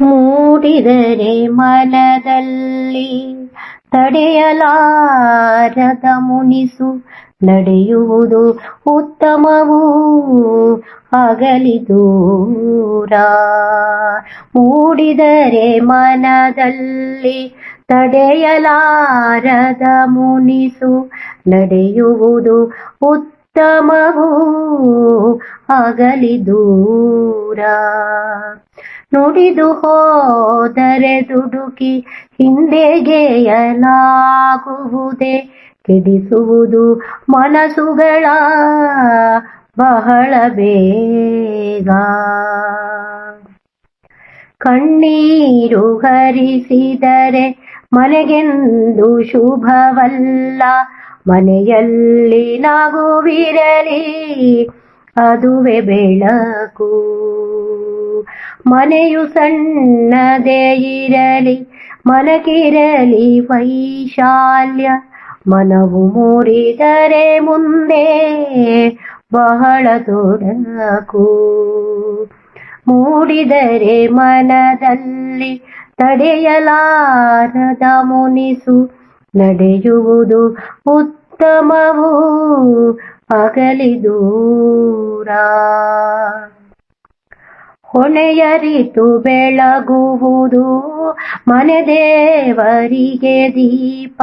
ಮೂಡಿದರೆ ಮನದಲ್ಲಿ ತಡೆಯಲಾರದ ಮುನಿಸು ನಡೆಯುವುದು ಉತ್ತಮವೂ ಆಗಲಿ ದೂರ. ಮೂಡಿದರೆ ಮನದಲ್ಲಿ ತಡೆಯಲಾರದ ಮುನಿಸು ನಡೆಯುವುದು ಉತ್ತಮವೂ ಆಗಲಿ ದೂರ. ನುಡಿದು ಹೋದರೆ ದುಡುಕಿ ಹಿಂದೆಗೆಯಲಾಗುವುದೇ ಕೆಡಿಸುವುದು ಮನಸ್ಸುಗಳ ಬಹಳ ಬೇಗ. ಕಣ್ಣೀರು ಹರಿಸಿದರೆ ಮನೆಗೆಂದು ಶುಭವಲ್ಲ. ಮನೆಯಲ್ಲಿ ನಗುವಿರಲಿ, ಅದುವೆ ಬೆಳಕು. ಮನೆಯು ಸಣ್ಣದೇ ಇರಲಿ ಮನಕಿರಲಿ ವೈಶಾಲ್ಯ. ಮನವು ಮೂರಿದರೆ ಮುಂದೆ ಬಹಳ ತೊಡಕು ಮೂಡಿದರೆ ಮನದಲ್ಲಿ ತಡೆಯಲಾರದ ಮುನಿಸು. ನಡೆಯುವುದು ಉತ್ತಮವೂ ಅಗಲಿ ದೂರ ಹೊಣೆಯರಿತು ಬೆಳಗುವುದು. ಮನೆ ದೇವರಿಗೆ ದೀಪ,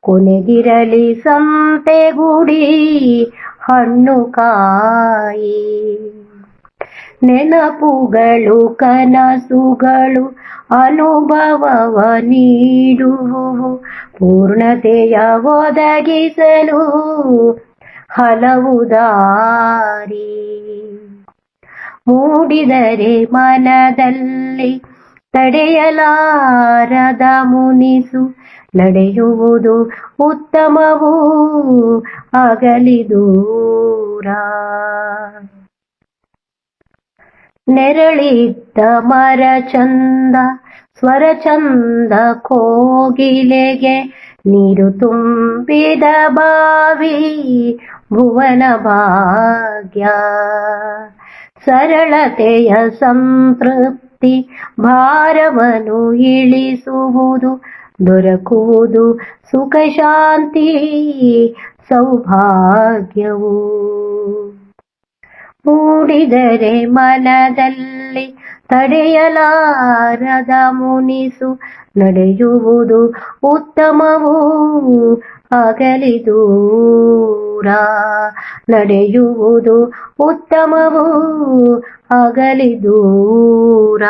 ಕೊನೆಗಿರಲಿ ಸಂತೆ ಗುಡಿ ಹಣ್ಣು ಕಾಯಿ. ನೆನಪುಗಳು, ಕನಸುಗಳು ಅನುಭವವ ನೀಡುವು. ಪೂರ್ಣತೆಯ ಒದಗಿಸಲು ಹಲವು ದಾರಿ. ಮೂಡಿದರೆ ಮನದಲ್ಲಿ ತಡೆಯಲಾರದ ಮುನಿಸು ನಡೆಯುವುದು ಉತ್ತಮವೂ ಅಗಲಿದೂರ ನೆರಳಿದ್ದ ಮರ ಚಂದ ಸ್ವರ ಚಂದ ಕೋಗಿಲೆಗೆ ನೀರು ತುಂಬಿದ ಬಾವಿ, ಭುವನ ಭಾಗ್ಯ. ಸರಳತೆಯ ಸಂತೃಪ್ತಿ ಭಾರವನ್ನು ಇಳಿಸುವುದು ದೊರಕುವುದು ಸುಖ ಶಾಂತಿ ಸೌಭಾಗ್ಯವು. ಮೂಡಿದರೆ ಮನದಲ್ಲಿ ತಡೆಯಲಾರದ ಮುನಿಸು ನಡೆಯುವುದು ಉತ್ತಮವೂ ಆಗಲಿ ದೂರ ನಡೆಯುವುದು ಉತ್ತಮವೂ ಆಗಲಿ ದೂರ